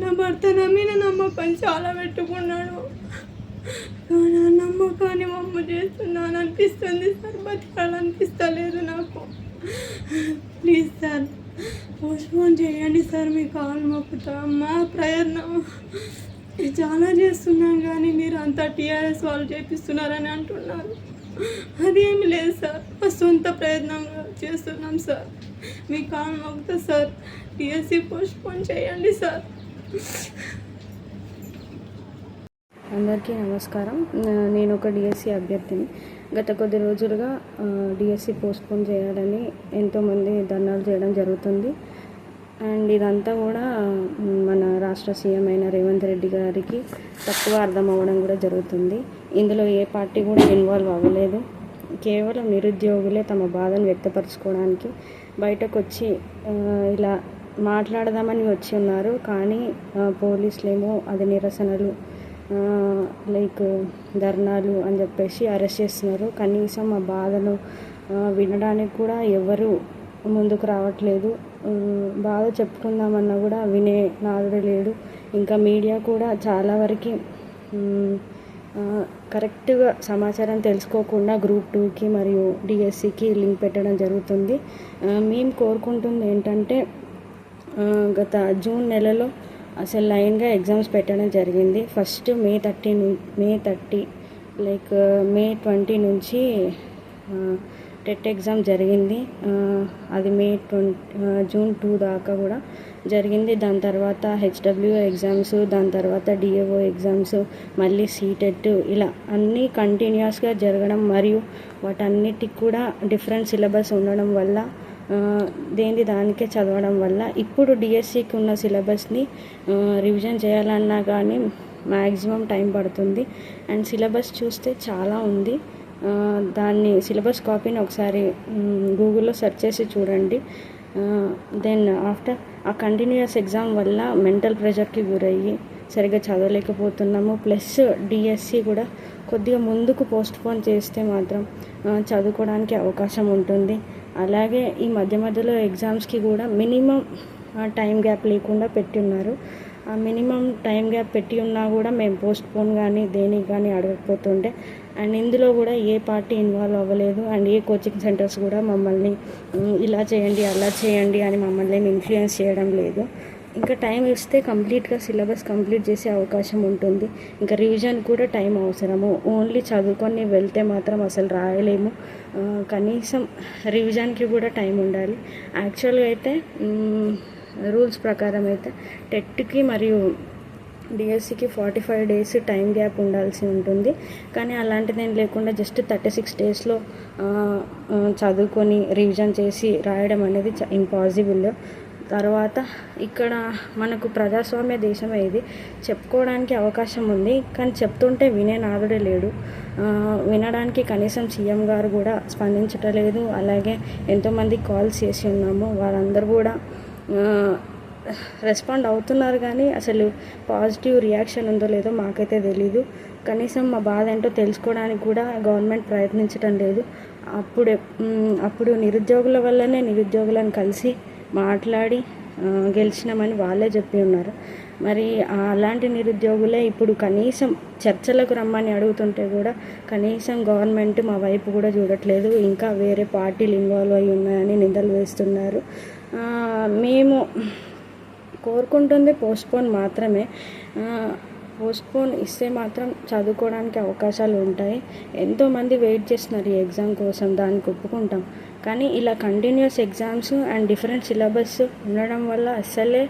నా భర్త నా మీద నమ్మకం చాలా పెట్టుకున్నాడు. కానీ ఆ నమ్మకాన్ని మమ్మ చేస్తున్నాను అనిపిస్తుంది సార్. బతకాలనిపిస్తలేదు నాకు. ప్లీజ్ సార్ పోస్ట్పోన్ చేయండి సార్. మీ కాలు మొక్కుతా మా ప్రయత్నం. చాలా చేస్తున్నాం కానీ మీరు అంతా టీఆర్ఎస్ వాళ్ళు చేపిస్తున్నారని అంటున్నారు. అదేమి లేదు సార్. మా సొంత ప్రయత్నంగా చేస్తున్నాం సార్. మీ కాల్ మొక్కుతా సార్. టీఎస్సీ పోస్ట్పోన్ చేయండి సార్. అందరికీ నమస్కారం. నేను ఒక డిఎస్సి అభ్యర్థిని. గత కొద్ది రోజులుగా డిఎస్సి పోస్ట్పోన్ చేయాలని ఎంతోమంది ధర్నాలు చేయడం జరుగుతుంది. అండ్ ఇదంతా కూడా మన రాష్ట్ర సీఎం అయిన రేవంత్ రెడ్డి గారికి తక్కువ అర్థం అవ్వడం కూడా జరుగుతుంది. ఇందులో ఏ పార్టీ కూడా ఇన్వాల్వ్ అవ్వలేదు. కేవలం నిరుద్యోగులే తమ బాధను వ్యక్తపరచుకోవడానికి బయటకు వచ్చి ఇలా మాట్లాడదామని వచ్చి ఉన్నారు. కానీ పోలీసులేమో అది నిరసనలు లైక్ ధర్నాలు అని చెప్పేసి అరెస్ట్ చేస్తున్నారు. కనీసం ఆ బాధను వినడానికి కూడా ఎవరు ముందుకు రావట్లేదు. బాధ చెప్పుకుందామన్నా కూడా వినే నాదుడు లేడు. ఇంకా మీడియా కూడా చాలా వరకు కరెక్ట్గా సమాచారం తెలుసుకోకుండా గ్రూప్ టూకి మరియు డిఎస్సికి లింక్ పెట్టడం జరుగుతుంది. మేము కోరుకుంటుంది ఏంటంటే గత జూన్ నెలలో అసలు లైన్గా ఎగ్జామ్స్ పెట్టడం జరిగింది. First May thirty May thirty like May twenty నుంచి టెట్ ఎగ్జామ్ జరిగింది. అది మే ట్వంటీ జూన్ టూ దాకా కూడా జరిగింది. దాని తర్వాత హెచ్డబ్ల్యూ ఎగ్జామ్స్ దాని తర్వాత డిఏఓ ఎగ్జామ్స్ మళ్ళీ సీటెట్ ఇలా అన్నీ కంటిన్యూస్గా జరగడం మరియు వాటన్నిటికి కూడా డిఫరెంట్ సిలబస్ ఉండడం వల్ల దేని దానికే చదవడం వల్ల ఇప్పుడు డిఎస్సికి ఉన్న సిలబస్ని రివిజన్ చేయాలన్నా కానీ మ్యాక్సిమం టైం పడుతుంది. అండ్ సిలబస్ చూస్తే చాలా ఉంది. దాన్ని సిలబస్ కాపీని ఒకసారి గూగుల్లో సెర్చ్ చేసి చూడండి. దెన్ ఆఫ్టర్ ఆ కంటిన్యూస్ ఎగ్జామ్ వల్ల మెంటల్ ప్రెషర్కి గురయ్యి సరిగ్గా చదవలేకపోతున్నాము. ప్లస్ డిఎస్సి కూడా కొద్దిగా ముందుకు పోస్ట్పోన్ చేస్తే మాత్రం చదువుకోవడానికి అవకాశం ఉంటుంది. అలాగే ఈ మధ్య మధ్యలో ఎగ్జామ్స్కి కూడా మినిమం టైం గ్యాప్ లేకుండా పెట్టి ఉన్నారు ఆ మినిమం టైం గ్యాప్ పెట్టి ఉన్నా కూడా మేము పోస్ట్ పోన్ కానీ దేనికి కానీ అడగకపోతుండే అండ్ ఇందులో కూడా ఏ పార్టీ ఇన్వాల్వ్ అవ్వలేదు అండ్ ఏ కోచింగ్ సెంటర్స్ కూడా మమ్మల్ని ఇలా చేయండి అలా చేయండి అని మమ్మల్ని ఏమి ఇన్ఫ్లుయెన్స్ చేయడం లేదు. ఇంకా టైం ఇస్తే కంప్లీట్గా సిలబస్ కంప్లీట్ చేసే అవకాశం ఉంటుంది. ఇంకా రివిజన్ కూడా టైం అవసరము. ఓన్లీ చదువుకొని వెళ్తే మాత్రం అసలు రాయలేము. కనీసం రివిజన్కి కూడా టైం ఉండాలి. యాక్చువల్గా అయితే రూల్స్ ప్రకారం అయితే టెట్కి మరియు డిఎస్సికి forty five days time gap ఉండాల్సి ఉంటుంది. కానీ అలాంటిది ఏం లేకుండా జస్ట్ థర్టీ సిక్స్ డేస్లో చదువుకొని రివిజన్ చేసి రాయడం అనేది ఇంపాసిబుల్ తర్వాత ఇక్కడ మనకు ప్రజాస్వామ్య దేశమే ఇది చెప్పుకోవడానికి అవకాశం ఉంది కానీ చెప్తుంటే వినే నాదుడే లేడు. వినడానికి కనీసం సీఎం గారు కూడా స్పందించటలేదు అలాగే ఎంతోమంది కాల్స్ చేసి ఉన్నాము. వాళ్ళందరూ కూడా రెస్పాండ్ అవుతున్నారు కానీ అసలు పాజిటివ్ రియాక్షన్ ఉందో లేదో మాకైతే తెలీదు. కనీసం మా బాధ ఏంటో తెలుసుకోవడానికి కూడా గవర్నమెంట్ ప్రయత్నించడం లేదు. అప్పుడే అప్పుడు నిరుద్యోగుల వల్లనే నిరుద్యోగులను కలిసి మాట్లాడి గెలిచినామని వాళ్ళే చెప్పి ఉన్నారు. మరి అలాంటి నిరుద్యోగులే ఇప్పుడు కనీసం చర్చలకు రమ్మని అడుగుతుంటే కూడా కనీసం గవర్నమెంట్ మా వైపు కూడా చూడట్లేదు. ఇంకా వేరే పార్టీలు ఇన్వాల్వ్ అయి ఉన్నాయని నిందలు వేస్తున్నారు. మేము కోరుకుంటుంది పోస్ట్పోన్ మాత్రమే. పోస్ట్పోన్ ఇస్తే మాత్రం చదువుకోవడానికి అవకాశాలు ఉంటాయి. ఎంతోమంది వెయిట్ చేస్తున్నారు ఈ ఎగ్జామ్ కోసం దానికి ఒప్పుకుంటాం కానీ ఇలా continuous exams and different syllabus ఉండడం వల్ల అస్సలే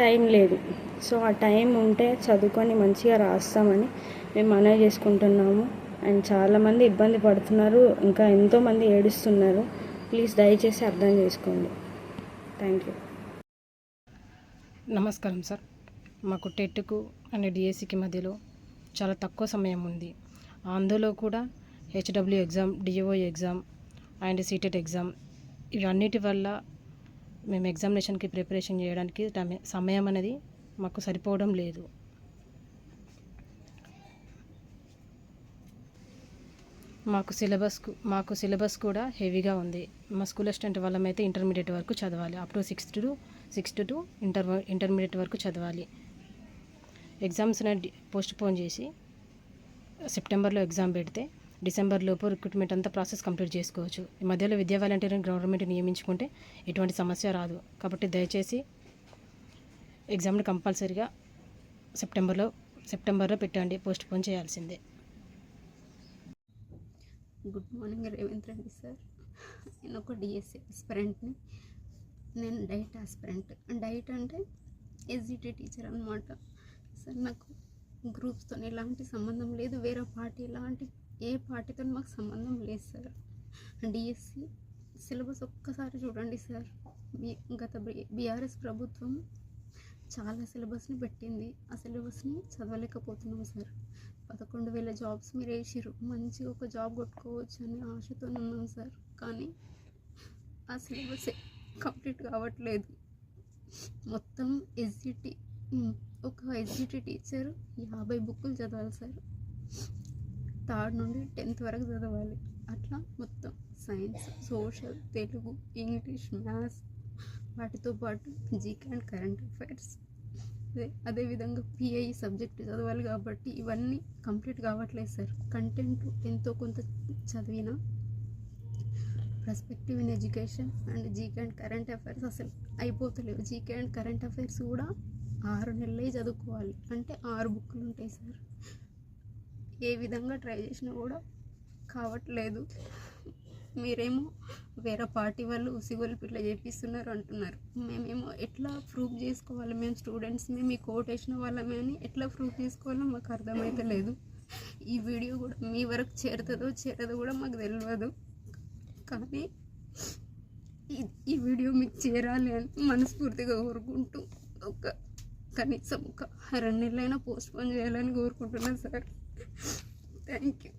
టైం లేదు. సో ఆ టైం ఉంటే చదువుకొని మంచిగా రాస్తామని మేము మనవి చేసుకుంటున్నాము. అండ్ చాలామంది ఇబ్బంది పడుతున్నారు. ఇంకా ఎంతోమంది ఏడుస్తున్నారు. ప్లీజ్ దయచేసి అర్థం చేసుకోండి. థ్యాంక్ యూ నమస్కారం సార్. మాకు టెట్కు అండ్ డిఎస్సికి మధ్యలో చాలా తక్కువ సమయం ఉంది. అందులో కూడా HW exam DO exam and CTET exam ఇవన్నిటి వల్ల మేము ఎగ్జామినేషన్కి ప్రిపరేషన్ చేయడానికి టైం- సమయం అనేది మాకు సరిపోవడం లేదు. మాకు సిలబస్ మాకు సిలబస్ కూడా హెవీగా ఉంది. మా స్కూల్ అసిస్టెంట్ వాళ్ళమైతే ఇంటర్మీడియట్ వరకు చదవాలి. Up to sixth to sixth to inter intermediate వరకు చదవాలి. ఎగ్జామ్స్ పోస్ట్ పోన్ చేసి సెప్టెంబర్లో ఎగ్జామ్ పెడితే డిసెంబర్ లోపు రిక్రూట్మెంట్ అంతా ప్రాసెస్ కంప్లీట్ చేసుకోవచ్చు. ఈ మధ్యలో విద్యా వాలంటీర్ని గవర్నమెంట్ నియమించుకుంటే ఎటువంటి సమస్య రాదు. కాబట్టి దయచేసి ఎగ్జామ్ని కంపల్సరీగా సెప్టెంబర్లో సెప్టెంబర్లో పెట్టండి. పోస్ట్ పోన్ చేయాల్సిందే. Good morning Revanth Reddy sir. నేను ఒక డిఎస్సి ఆస్పిరెంట్ని నేను డైట్ ఆస్పిరెంట్ డైట్ అంటే ఎస్జిటి టీచర్ అనమాట సార్ నాకు గ్రూప్స్తో ఎలాంటి సంబంధం లేదు. వేరే పార్టీ ఎలాంటి ఏ పార్టీతో మాకు సంబంధం లేదు సార్. డిఎస్సి సిలబస్ ఒక్కసారి చూడండి సార్. గత బీఆర్ఎస్ ప్రభుత్వం చాలా సిలబస్ని పెట్టింది. ఆ సిలబస్ని చదవలేకపోతున్నాం సార్. పదకొండు వేల జాబ్స్ మీరు వేసిర్రు. మంచిగా ఒక జాబ్ కొట్టుకోవచ్చు అని ఆశతో ఉన్నాం సార్. కానీ ఆ సిలబస్ కంప్లీట్ కావట్లేదు. మొత్తం ఎస్జిటి ఒక ఎస్జిటి టీచర్ యాభై బుక్కులు చదవాలి సార్. థర్డ్ నుండి టెన్త్ వరకు చదవాలి. అట్లా మొత్తం science social Telugu English maths వాటితో పాటు జీకే అండ్ కరెంట్ అఫైర్స్. అదేవిధంగా పిఐ సబ్జెక్ట్ చదవాలి కాబట్టి ఇవన్నీ కంప్లీట్ కావట్లేదు సార్. కంటెంట్ ఎంతో కొంత చదివినా perspective in education and GK and current affairs అసలు అయిపోతలేవు. జీకే అండ్ కరెంట్ అఫైర్స్ కూడా ఆరు నెలలే చదువుకోవాలి. అంటే ఆరు బుక్కులు ఉంటాయి సార్. ఏ విధంగా ట్రై చేసినా కూడా కావట్లేదు. మీరేమో వేరే పార్టీ వాళ్ళు ఉసిగోలు పిట్ల చేపిస్తున్నారు అంటున్నారు. మేమేమో ఎట్లా ప్రూఫ్ చేసుకోవాలి? మేము స్టూడెంట్స్ని మీ కోట్ వేసిన వాళ్ళమే అని ఎట్లా ప్రూఫ్ చేసుకోవాలో మాకు అర్థమైతే లేదు. ఈ వీడియో కూడా మీ వరకు చేరుతుందో చేరదో కూడా మాకు తెలియదు కానీ ఈ- ఈ వీడియో మీకు చేరాలి అని మనస్ఫూర్తిగా కోరుకుంటూ ఒక కనీసం ఒక రెండు నెలలైనా పోస్ట్ పోన్ చేయాలని కోరుకుంటున్నాను సార్. Thank you